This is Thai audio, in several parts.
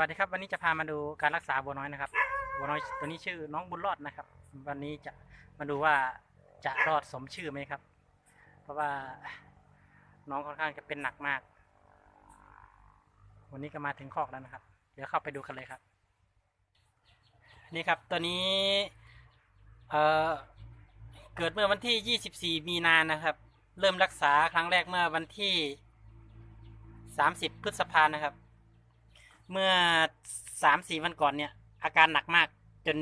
วัสดีครับ วันนี้จะพามาดูการรักษาบัวน้อยนะครับบัวน้อยตัวนี้ชื่อน้องบุญรอดนะครับ วันนี้จะมาดูว่าจะรอดสมชื่อไหมครับ เพราะว่าน้องค่อนข้างจะเป็นหนักมาก วันนี้ก็มาถึงคอกแล้วนะครับ เดี๋ยวเข้าไปดูกันเลยครับ นี่ครับตัวนี้เอ่อเกิดเมื่อวันที่ 24 มีนานะครับ เริ่มรักษาครั้งแรกเมื่อวันที่ 30 พฤษภานะครับ เมื่อสามสี่วันก่อนเนี่ย อาการหนักมาก จน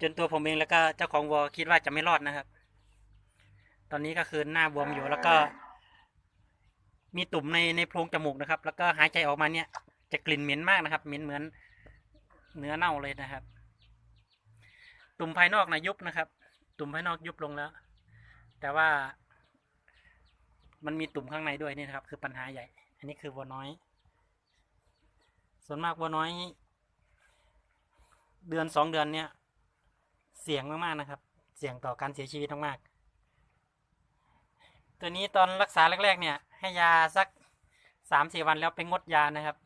จนตัวผมเองแล้วก็เจ้าของวัวคิดว่าจะไม่รอดนะครับ ตอนนี้ก็คือหน้าบวมอยู่แล้วก็ มีตุ่มในในโพรงจมูกนะครับ แล้วก็หายใจออกมาเนี่ย จะกลิ่นเหม็นมากนะครับเหม็นเหมือนเนื้อเน่าเลยนะครับ ตุ่มภายนอกนะยุบนะครับ ตุ่มภายนอกยุบลงแล้ว แต่ว่า มันมีตุ่มข้างในด้วยนี่นะครับ คือปัญหาใหญ่ อันนี้คือวัวน้อย ส่วนมากวัวน้อย เดือนสองเดือนเนี่ยเสี่ยงมากๆนะครับ เสี่ยงต่อการเสียชีวิตมากๆตัวนี้ตอนรักษาแรก ๆ เนี่ย ให้ยาสักสามสี่วันแล้วไปงดยานะครับ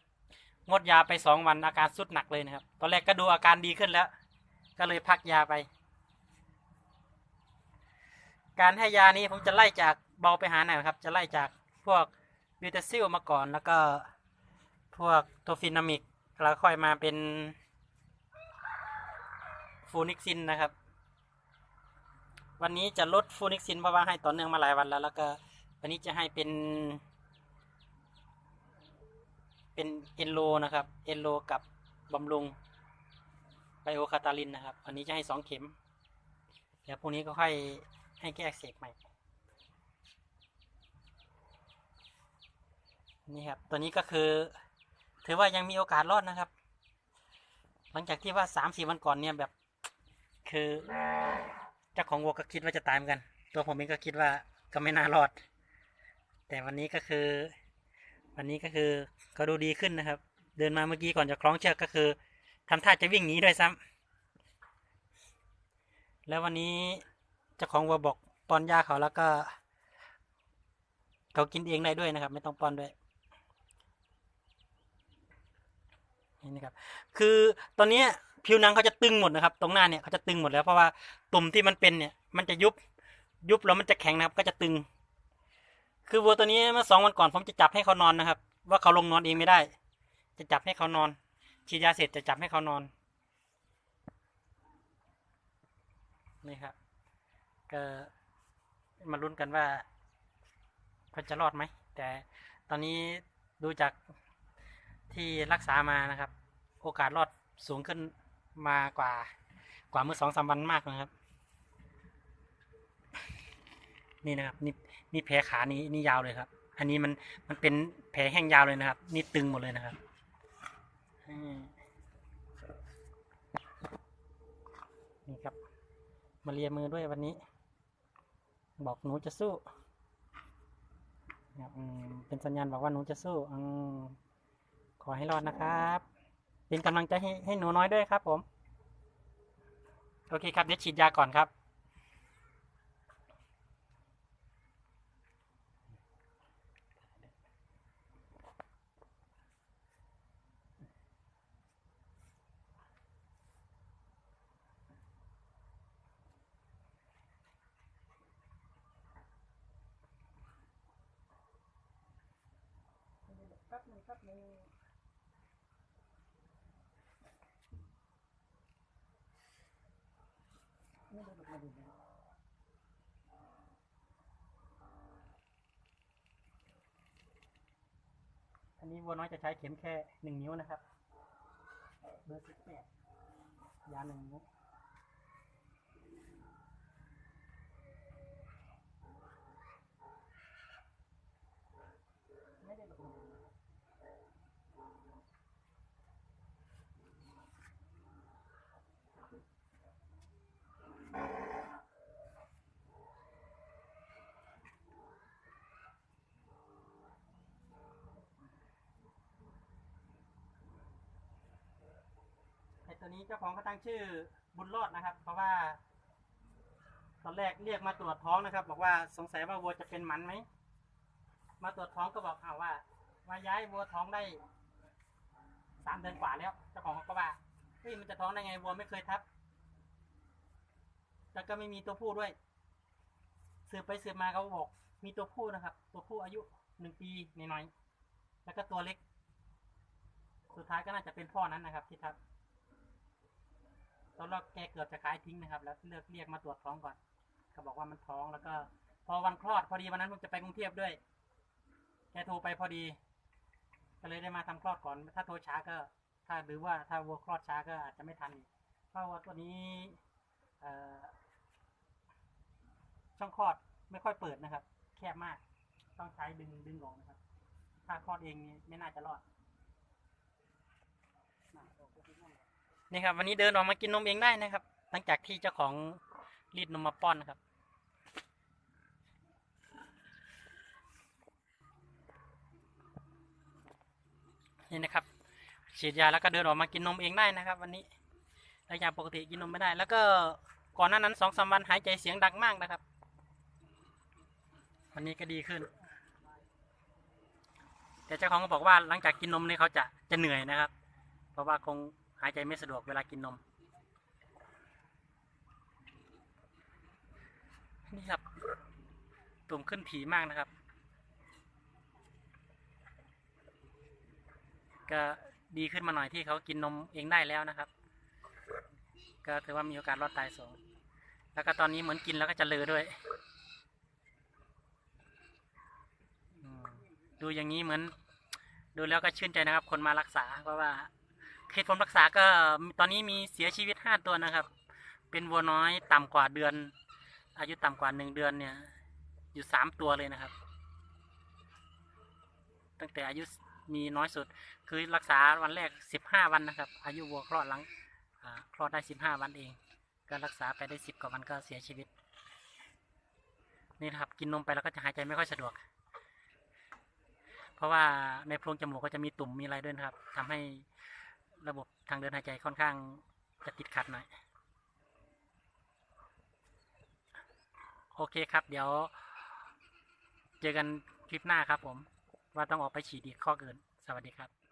งดยาไปสองวันอาการสุดหนักเลยนะครับ ตอนแรกก็ดูอาการดีขึ้นแล้ว ก็เลยพักยาไป การให้ยานี้ผมจะไล่จากเบาไปหาหนักครับ จะไล่จากพวกบิวเทซิลมาก่อนแล้วก็ พวกโทฟินามิก แล้วค่อยมาเป็นฟูนิกซินนะครับ วันนี้จะลดฟูนิกซินเพราะว่าให้ต่อเนื่องมาหลายวันแล้ว แล้วก็วันนี้จะให้เป็น เป็นเอนโลนะครับ เอนโลกับบำรุงไบโอคาตาลินนะครับอันนี้จะให้สองเข็ม เดี๋ยวพรุ่งนี้ก็ค่อยให้แก้เสกใหม่ นี่ครับ ตัวนี้ก็คือ ถือว่ายังมีโอกาสรอดนะครับ หลังจากที่ว่าสามสี่วันก่อนเนี่ยแบบ คือเจ้าของวัวก็คิดว่าจะตายเหมือนกัน ตัวผมเองก็คิดว่าก็ไม่น่ารอด แต่วันนี้ก็คือ วันนี้ก็คือก็ดูดีขึ้นนะครับ เดินมาเมื่อกี้ก่อนจะคล้องเชือกก็คือทำท่าจะวิ่งหนีด้วยซ้ำแล้ววันนี้เจ้าของวัวบอกป้อนยาเขาแล้วก็ เขากินเองได้ด้วยนะครับ ไม่ต้องป้อนด้วย นี่นะครับ คือตอนนี้ผิวหนังเขาจะตึงหมดนะครับ ตรงหน้าเนี่ยเขาจะตึงหมดแล้วเพราะว่าตุ่มที่มันเป็นเนี่ย มันจะยุบ ยุบแล้วมันจะแข็งนะครับ ก็จะตึง คือวัวตัวนี้เมื่อสองวันก่อนผมจะจับให้เขานอนนะครับ ว่าเขาลงนอนเองไม่ได้ จะจับให้เขานอน ฉีดยาเสร็จจะจับให้เขานอน นี่ครับ ก็มาลุ้นกันว่าเขาจะรอดไหม แต่ตอนนี้ดูจาก ที่รักษามานะครับ โอกาสรอดสูงขึ้นมากว่ากว่าเมื่อสองสามวันมากนะครับ นี่นะครับนี่นี่แผลขานี้นี่ยาวเลยครับ อันนี้มันมันเป็นแผลแห้งยาวเลยนะครับ นี่ตึงหมดเลยนะครับนี่ครับ มาเลียมือด้วยวันนี้ บอกหนูจะสู้เป็นสัญญาณบอกว่าหนูจะสู้อืม ขอให้รอดนะครับเป็นกำลังใจให้ให้หนูน้อยด้วยครับ ผม โอเคครับเดี๋ยวฉีดยาก่อนครับแป๊บหนึ่งแป๊บหนึ่งไม่ได้หล บมาดูนะอันนี้วัวน้อยจะใช้เข็มแค่หนึ่งนิ้วนะครับ เบอร์สิบแปดยาหนึ่งนิ้วไม่ได้หลบมาดูนะ ไอ ตัวนี้เจ้าของเขาตั้งชื่อบุญรอดนะครับ เพราะว่า ตอนแรกเรียกมาตรวจท้องนะครับ บอกว่าสงสัยว่าวัวจะเป็นหมันไหมมาตรวจท้องก็บอกเอาว่ามาย้ายวัวท้องได้สามเดือนกว่าแล้วเจ้าของเขาก็ว่าเฮ้ยมันจะท้องได้ไงวัวไม่เคยทับแล้วก็ไม่มีตัวผู้ด้วยสืบไปสืบมาเขาบอกมีตัวผู้นะครับ ตัวผู้อายุหนึ่งปีน้อยๆแล้วก็ตัวเล็ก สุดท้ายก็น่าจะเป็นพ่อนั้นนะครับที่ทับ ตอนแรกแกเกือบจะขายทิ้งนะครับ แล้วเลือกเรียกมาตรวจท้องก่อนเขาบอกว่ามันท้องแล้วก็ พอวันคลอดพอดีวันนั้นผมจะไปกรุงเทพด้วย แกโทรไปพอดี ก็เลยได้มาทำคลอดก่อน ถ้าโทรช้าก็ ถ้าหรือว่าถ้าวัวคลอดช้าก็อาจจะไม่ทันเพราะว่าตัวนี้เอช่องคลอดไม่ค่อยเปิดนะครับ แคบมาก ต้องใช้ดึงดึงออกนะครับ ถ้าคลอดเองไม่น่าจะรอด นี่ครับ วันนี้เดินออกมากินนมเองได้นะครับ หลังจากที่เจ้าของรีดนมมาป้อนนะครับ นี่นะครับฉีดยาแล้วก็เดินออกมากินนมเองได้นะครับ วันนี้หลังจากปกติกินนมไม่ได้ แล้วก็ก่อนหน้านั้นสองสามวันหายใจเสียงดังมากนะครับ วันนี้ก็ดีขึ้น แต่เจ้าของก็บอกว่าหลังจากกินนมนี่เขาจะจะเหนื่อยนะครับ เพราะว่าคงายใจไม่สะดวกเวลากินนม นี่ครับตุ่มขึ้นผีมากนะครับ ก็ดีขึ้นมาหน่อยที่เขากินนมเองได้แล้วนะครับ ก็ถือว่ามีโอกาสรอดตายสูง แล้วก็ตอนนี้เหมือนกินแล้วก็จะเลอด้วย ดูอย่างนี้เหมือนดูแล้วก็ชื่นใจนะครับ คนมารักษาเพราะว่า เหตุผลรักษาก็ตอนนี้มีเสียชีวิตห้าตัวนะครับ เป็นวัวน้อยต่ำกว่าเดือน อายุต่ำกว่าหนึ่งเดือนเนี่ย อยู่สามตัวเลยนะครับ ตั้งแต่อายุมีน้อยสุด คือรักษาวันแรกสิบห้าวันนะครับ อายุวัวคลอดหลังคลอดได้สิบห้าวันเอง ก็รักษาไปได้สิบกว่าวันก็เสียชีวิต นี่นะครับ กินนมไปแล้วก็จะหายใจไม่ค่อยสะดวก เพราะว่าในโพรงจมูกก็จะมีตุ่มมีอะไรด้วยนะครับทำให้ ระบบทางเดินหายใจค่อนข้างจะติดขัดหน่อย โอเคครับ เดี๋ยว เจอกันคลิปหน้าครับผม ว่าต้องออกไปฉีดอีกข้อเกิน สวัสดีครับ